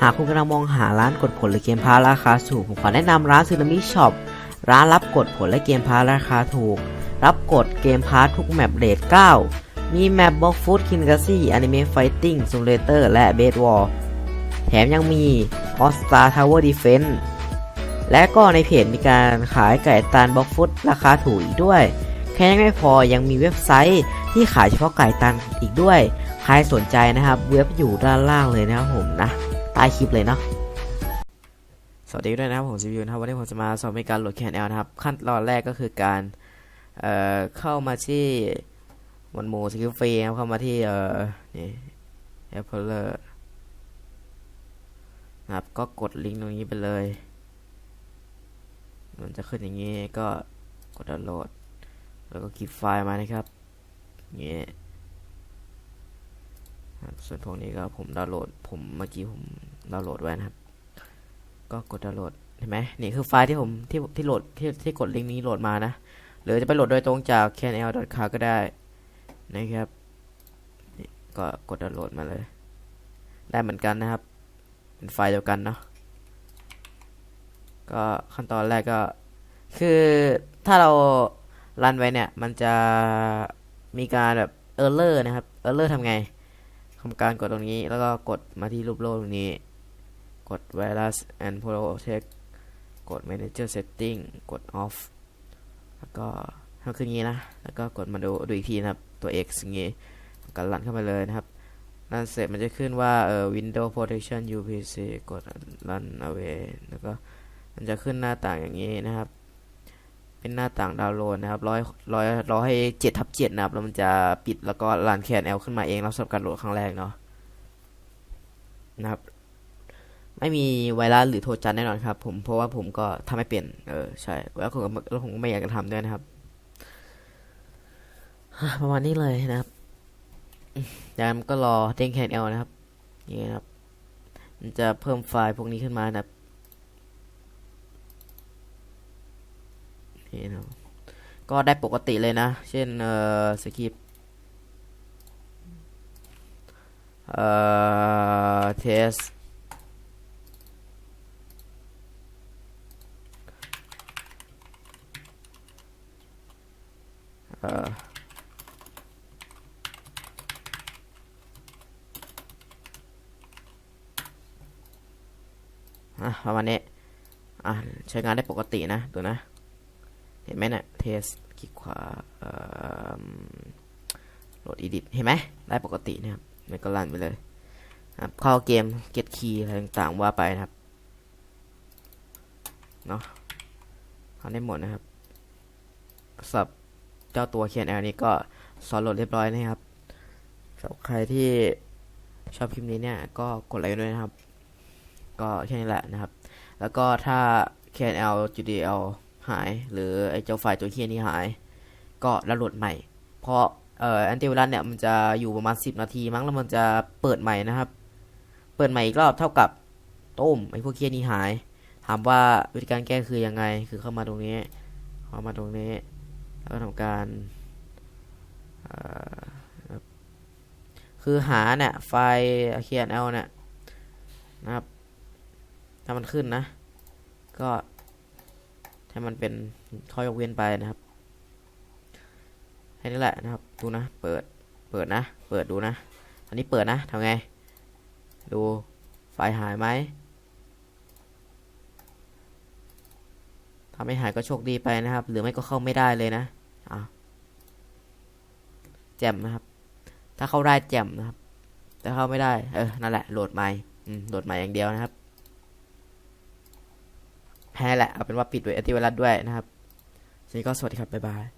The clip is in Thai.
หากคุณกำลังมองหาร้านกดผลหรือเกมพาร์ทราคาถูกผมขอแนะนำร้านซึนามิช็อปร้านรับกดผลและเกมพาร์ทราคาถูก รับกดเกมพาร์ททุกแมปเรท9มีแมปบล็อกฟุตคินกาซี่อนิเมะไฟติ้งซูเลเตอร์และเบสวอล แถมยังมีออสตาทาวเวอร์ดีเฟนและก็ในเพจมีการขายไก่ตันบล็อกฟุตราคาถูกอีกด้วย แค่ยังไม่พอยังมีเว็บไซต์ที่ขายเฉพาะไก่ตันอีกด้วย ใครสนใจนะครับ เว็บอยู่ด้านล่างเลยนะครับผมนะใต้คลิปเลยเนาะสวัสดีด้วยนะครับผมซีวิวนะครับวันนี้ผมจะมาสอนในการโหลดแคนแอลนะครับ ขั้นตอนแรกก็คือการเอ่อเข้ามาที่วันโมสกิลฟรีครับเข้ามาที่เอ่อนี่แอปเปิล นะครับ ก็กดลิงก์ตรงนี้ไปเลย มันจะขึ้นอย่างนี้ก็กดดาวน์โหลด แล้วก็คลิปไฟล์มานะครับอย่างนี้ครับส่วนพวกนี้ก็ผมดาวน์โหลด ผมเมื่อกี้ผมดาวน์โหลดไว้นะครับ ก็กดดาวน์โหลดเห็นไหมนี่คือไฟล์ที่ผมที่ที่โหลดที่ที่กดลิงก์นี้โหลดมานะ หรือจะไปโหลดโดยตรงจาก canl.car ก็ได้นะครับนี่ก็กดดาวน์โหลดมาเลย ได้เหมือนกันนะครับ เป็นไฟล์เดียวกันเนาะก็ขั้นตอนแรกก็ คือถ้าเรารันไว้เนี่ย มันจะมีการแบบเออร์เลอร์นะครับเออร์เลอร์ทำไงทำการกดตรงนี้ แล้วก็กดมาที่รูปโลกตรงนี้ กด virus and protect กด manager setting กด off แล้วก็ทำขึ้นองนี้นะ แล้วก็กดมาดูดูอีกทีนะครับ ตัว x อย่างนี้ก็รันเข้าไปเลยนะครับ รันเสร็จมันจะขึ้นว่าเอ่อ Windows protection upc กด run away แล้วก็มันจะขึ้นหน้าต่างอย่างนี้นะครับ เป็นหน้าต่างดาวน์โหลดนะครับร้อยร้อยร้อยให้เจ็ดทับเจ็ดนะครับ แล้วมันจะปิดแล้วก็รันแคนแอลขึ้นมาเองแล้วสำหรับการโหลดครั้งแรกเนาะนะครับ ไม่มีไวรัสหรือโทรจันแน่นอนครับ ผมเพราะว่าผมก็ทำไม่เป็นเออใช่แล้วผมก็แล้วผมก็ไม่อยากจะทำด้วยนะครับประมาณนี้เลยนะครับ จากนั้นก็รอเด้งแคนแอลนะครับนี่นะครับ มันจะเพิ่มไฟล์พวกนี้ขึ้นมานะครับนี่นะก็ได้ปกติเลยนะ เช่น เอ่อสคริปต์เอ่อเทสเอ่อ อะประมาณนี้อะใช้งานได้ปกตินะดูนะ เห็นไหมเนะี่ยเทสคลิกขวาโหลดอีดิทเห็นไหมได้ปกตินะครับมันก็รันไปเลยครับเข้าเกมเก็ตคีย์อะไรต่างๆว่าไปนะครับเนาะทำได้หมดนะครับสำหรับเจ้าตัว KNL นี้ก็สอนโหลดเรียบร้อยนะครับสำหรับใครที่ชอบคลิปนี้เนี่ยก็กดไลค์ด้วยนะครับ ก็แค่นี้แหละนะครับ แล้วก็ถ้า KNL GDL หาย หรือไอ้เจ้าไฟล์ตัวเฮียนี้หาย ก็ดาวน์โหลดใหม่ เพราะเอ่อแอนติไวรัสเนี่ยมันจะอยู่ประมาณ 10 นาทีมั้งแล้วมันจะเปิดใหม่นะครับ เปิดใหม่อีกรอบเท่ากับต้มไอ้พวกเฮียนี้หาย ถามว่าวิธีการแก้คือยังไง คือเข้ามาตรงนี้ เข้ามาตรงนี้ แล้วก็ทำการคือหาเนี่ยไฟล์ KNL เนี่ยนะครับ ถ้ามันขึ้นนะ ก็ให้มันเป็นข้อยกเว้นไปนะครับแค่นี้แหละนะครับ ดูนะ เปิด เปิดนะ เปิดดูนะ อันนี้เปิดนะทำไง ดูไฟหายไหมถ้าไม่หายก็โชคดีไปนะครับ หรือไม่ก็เข้าไม่ได้เลยนะอะแจ่มนะครับ ถ้าเข้าได้แจ่มนะครับ แต่เข้าไม่ได้ เออ นั่นแหละ โหลดใหม่ โหลดใหม่อย่างเดียวนะครับ แพ้แหละ เอาเป็นว่าปิดด้วยแอติวรัตด้วยนะครับทีนี้ก็สวัสดีครับ บ๊ายบาย